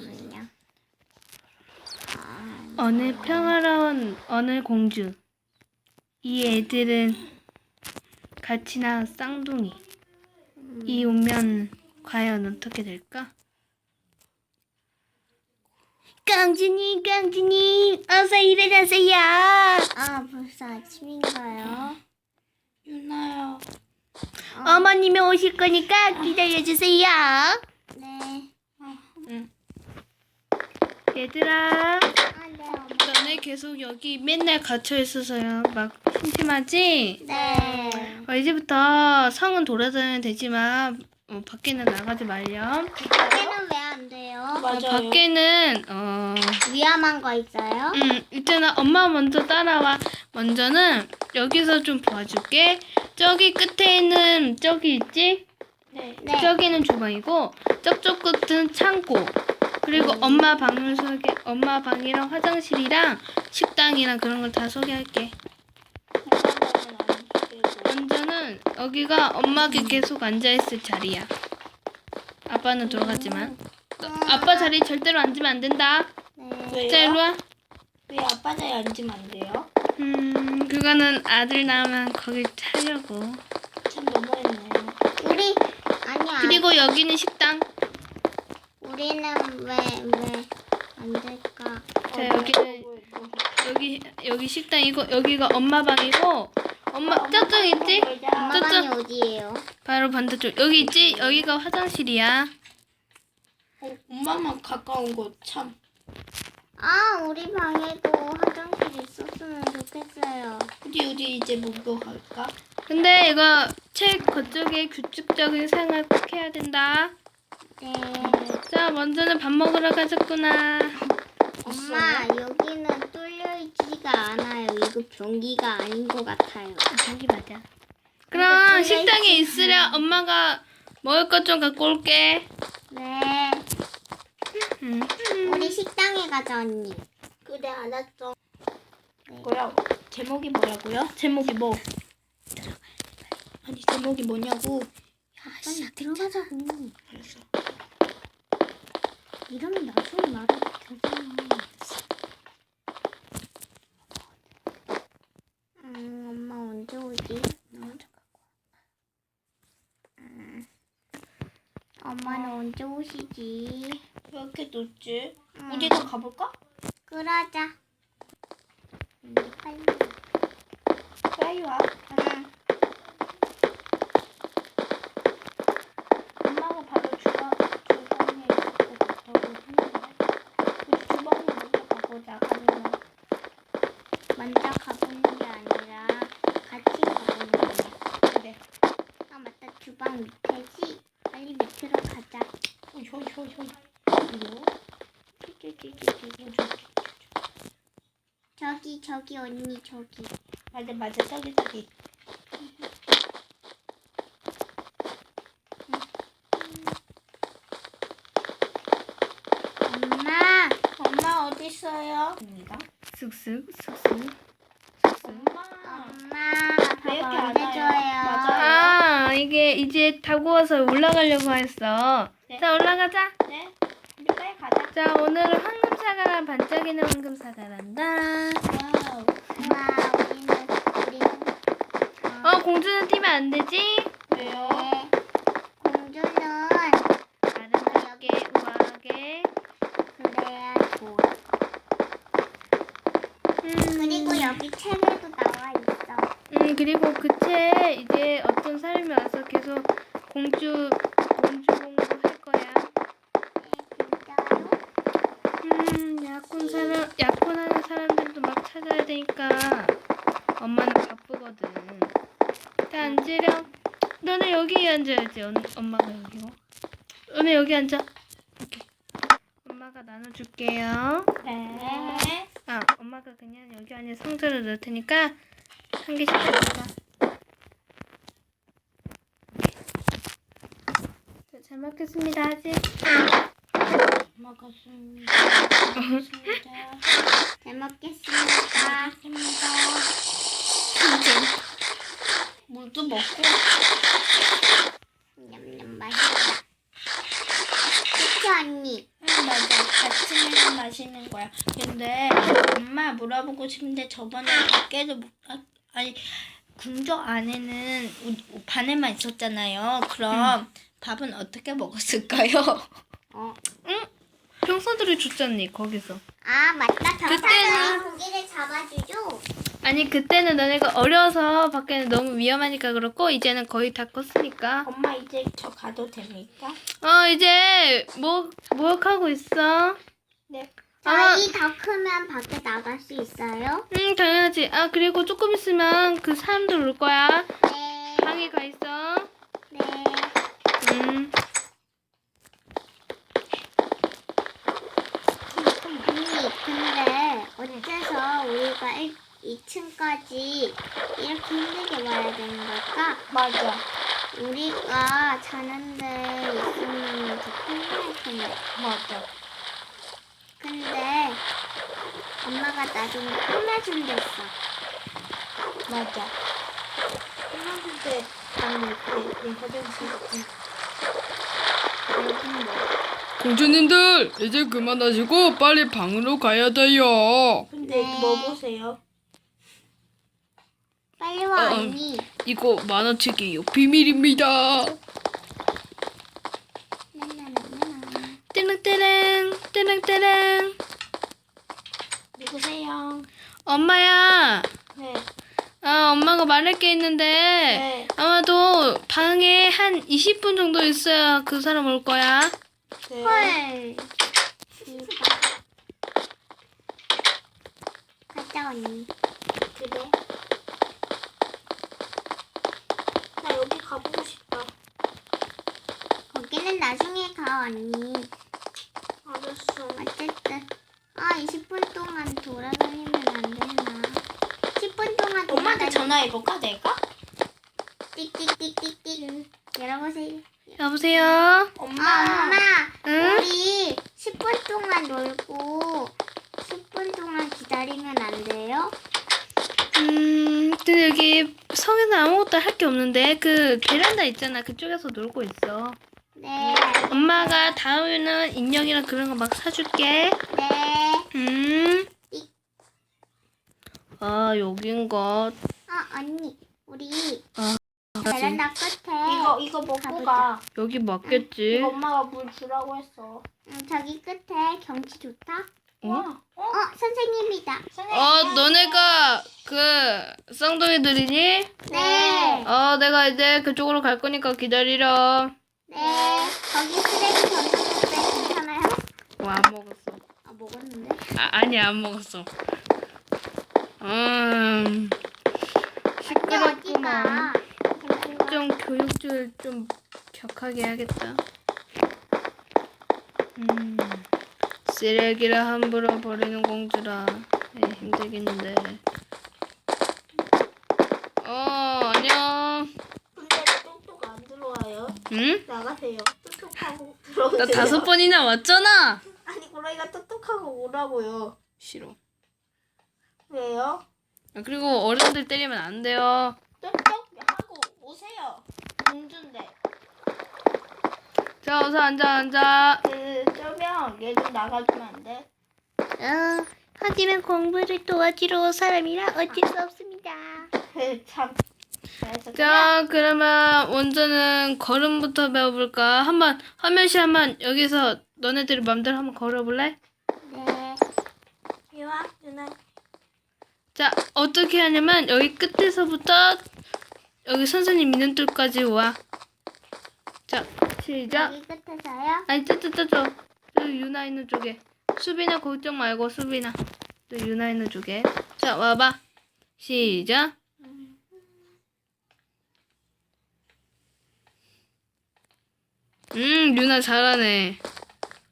잠깐만요. 아, 어느 평화로운 어느 공주. 이 애들은 같이 낳은 쌍둥이. 이 오면 과연 어떻게 될까? 공주님, 공주님, 어서 일어나세요. 아 벌써 아침인가요? 유나야. 어머님이 오실 거니까 기다려주세요. 네. 얘들아, 아, 네. 너네 계속 여기 맨날 갇혀 있어서요. 막 심심하지? 네. 어, 이제부터 성은 돌아다녀도 되지만 어, 밖에는 나가지 말렴. 밖에는 왜 안 돼요? 어, 맞아요. 밖에는 어, 위험한 거 있어요? 음, 일단은 엄마 먼저 따라와. 먼저는 여기서 좀 도와줄게. 저기 끝에 있는 저기 있지? 네. 네. 저기는 주방이고 저쪽 끝은 창고. 그리고 엄마 방을 소개, 엄마 방이랑 화장실이랑 식당이랑 그런 걸 다 소개할게. 먼저는 여기가 엄마가 계속 앉아 있을 자리야. 아빠는 들어갔지만 아빠 자리 절대로 앉으면 안 된다. 네. 자 일로 와. 왜 아빠 자리에 앉으면 안 돼요? 음 그거는 아들 나오면 거기 차려고. 참 너무했네요. 우리 아니야. 그리고 여기는 식당. 우리는 왜왜 안 될까? 자 여기는 여기 여기 식당이고 여기가 엄마 방이고 엄마 저쪽 있지? 엄마 방이 저쪽 어디예요? 바로 반대쪽 여기 있지? 여기가 화장실이야. 어, 엄마만 가까운 곳 참. 아 우리 방에도 화장실 있었으면 좋겠어요. 어디 어디 이제 뭐뭐 갈까? 근데 이거 책 그쪽에 규칙적인 생활 꼭 해야 된다. 네. 자 먼저는 밥 먹으러 가졌구나. 엄마 여기는 뚫려 있지가 않아요. 이거 변기가 아닌 것 같아요. 저기 맞아. 그럼 식당에. 있으려 엄마가 먹을 것 좀 갖고 올게. 네. 음. 우리 식당에 가자 언니. 그래 알았어. 네. 뭐야? 제목이 뭐라고요? 제목이 뭐? 아니 제목이 뭐냐고? 빨리 들어가자고. 알았어. 이러면 나중에 말해도 되잖아. 음, 엄마 언제 오지? 나 혼자 갖고 와. 음, 엄마는 언제 오시지? 왜 이렇게 늦지? 음, 우리도 가볼까? 그러자. 음, 빨리. 빨리 와. 응. 엄마가 바로 주방 주방에 있고 가고 했는데 우리 주방에 먼저 가보자. 가면 먼저 가보는 게 아니라 같이 가보는 거야. 그래. 아 맞다 주방 밑에지. 빨리 밑으로 가자. 이거. 저기 저기 언니 저기. 맞아 맞아 저기 저기. 엄마. 엄마 어디 있어요? 입니다. 쑥쑥 쑥쑥. 엄마. 이렇게 밥안 언제 와요? 줘요? 아 이게 이제 타고 와서 올라가려고 했어. 네. 자 올라가자. 네. 우리 빨리 가자. 자 오늘은 황금사과랑 반짝이는 황금사과란다. 와우. 엄마 우리는 우리는 어 공주는 뛰면 안 되지? 왜요? 네. 공주는 아름답게 우아하게. 그래야 좋아. 음, 그리고 여기 책에도 나와 있어. 음 그리고 그채 이제 어떤 사람이 와서 계속 공주 공주 공부할 거야. 네, 진짜요? 음 약혼 사람 약혼하는 사람들도 막 찾아야 되니까 엄마는 바쁘거든. 자 앉으렴. 너는 여기 앉아야지. 언, 엄마가 여기고. 너네 여기 앉아. 이렇게. 엄마가 나눠줄게요. 네. 아 엄마가 그냥 여기 안에 상자를 넣을 테니까 한 개씩 가져가. 자, 잘 먹겠습니다. 하지. 먹었습니다. 잘 먹겠습니다. 먹었습니다. 물도 먹고. 냠냠 맛있다. 그치 언니? 응. 맞아. 아침에는 마시는 거야. 근데 엄마 물어보고 싶은데 저번에 밖에도 못- 아, 아니 궁조 안에는 우- 반에만 있었잖아요. 그럼 밥은 어떻게 먹었을까요? 어. 평소들이 줬잖니 거기서. 아 맞다. 그때는- 경찰이 고기를 잡아주죠. 아니 그때는 너네가 어려서 밖에는 너무 위험하니까 그렇고 이제는 거의 다 컸으니까. 엄마 이제 저 가도 됩니까? 어 이제 뭐 목욕하고 있어. 네. 아. 저희 더 크면 밖에 나갈 수 있어요? 응 당연하지. 아 그리고 조금 있으면 그 사람들 올 거야. 네. 방에 가 있어. 네. 음. 언니, 근데 어째서 우리가 1, 2층까지 이렇게 힘들게 와야 되는 걸까? 맞아. 우리가 자는데 있으면 더 편할 텐데. 맞아. 근데 엄마가 나중에 꾸며준댔어. 맞아. 꾸며줄 때 방이 이렇게 내 화장실 같은 여긴 뭐? 공주님들 이제 그만하시고 빨리 방으로 가야 돼요. 근데 네. 뭐 보세요? 빨리 와, 어, 언니. 이거 만원치기요 비밀입니다. 띠릉띠릉 띠릉띠릉. 누구세요? 엄마야. 네. 아 엄마가 말할 게 있는데 네. 아마도 방에 한 20분 정도 있어야 그 사람 올 거야. 네. 헐. 대박. 가자, 언니. 그래. 나 여기 가보고 싶다. 거기는 나중에 가, 언니. 알았어. 어쨌든. 아, 20분 동안 돌아다니면 안 되나. 10분 동안 엄마한테 돌아다니- 전화해볼까 내가? 띡띡띡띡띡. 열어보세요. 여보세요. 엄마. 아, 엄마. 응? 우리 10분 동안 놀고 10분 동안 기다리면 안 돼요? 음, 근데 여기 성에는 아무것도 할 게 없는데 그 베란다 있잖아. 그쪽에서 놀고 있어. 네. 엄마가 다음에는 인형이랑 그런 거 막 사줄게. 네. 음. 아 여긴가. 아, 언니. 우리 아, 베란다 끝에 이거 이거 먹고 가보자. 가. 여기 맞겠지. 이거 엄마가 물 주라고 했어. 음, 저기 끝에 경치 좋다. 와. 어? 어, 선생님이다. 선생님. 어, 너네가 그 쌍둥이들이니? 네. 어, 내가 이제 그쪽으로 갈 거니까 기다리렴. 네. 거기 쓰레기 던져줬어요. 괜찮아요? 와, 안 먹었어. 아, 먹었는데. 아, 아니 안 먹었어. 음, 어디가? 시끄럽구만. 좀 교육줄 좀 격하게 해야겠다. 음, 쓰레기를 함부로 버리는 공주라 네, 힘들겠는데. 어, 안녕. 근데 왜 똑똑 안 들어와요? 응? 나가세요. 똑똑하고 들어오세요. 나 다섯 번이나 왔잖아. 아니 고라이가 똑똑하고 오라고요. 싫어. 왜요? 아, 그리고 어른들 때리면 안 돼요. 똑똑 하고 오세요. 공주인데. 자, 어서 앉아, 앉아. 그 저명 얘좀 나가주면 안 돼? 어, 하지만 공부를 도와주러 온 사람이라 어쩔 수 없습니다. 그 참. 그래서 그냥 자, 그러면 먼저는 걸음부터 배워볼까? 한번 화면시 한번 여기서 너네들이 맘대로 한번 걸어볼래? 네. 이와 누나 자, 어떻게 하냐면 여기 끝에서부터 여기 선생님 있는 뜰까지 와. 자, 시작. 여기 끝에서요? 아니, 쩌쩌쩌쩌. 여기 유나 있는 쪽에. 수빈아 걱정 말고 수빈아. 또 유나 있는 쪽에. 자, 와봐. 시작. 음, 유나 잘하네.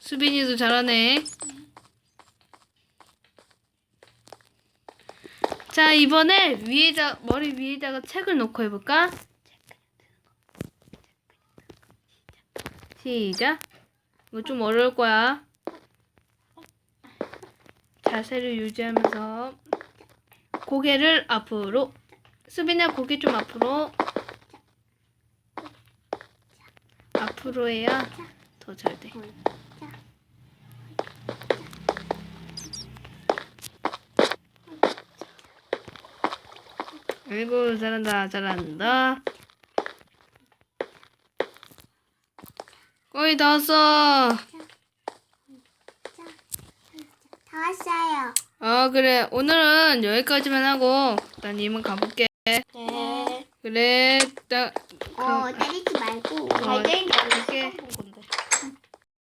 수빈이도 잘하네. 자, 이번에 위에다, 머리 위에다가 책을 놓고 해볼까? 시작. 이거 좀 어려울 거야. 자세를 유지하면서 고개를 앞으로. 수빈아 고개 좀 앞으로. 앞으로 해야 더 잘 돼. 아이고 잘한다 잘한다 거의 다 왔어. 다 왔어요. 어 그래 오늘은 여기까지만 하고 난 이만 가볼게. 네. 그래 딱 어, 때리지 말고. 잘 되는 게 갈게. 아니야.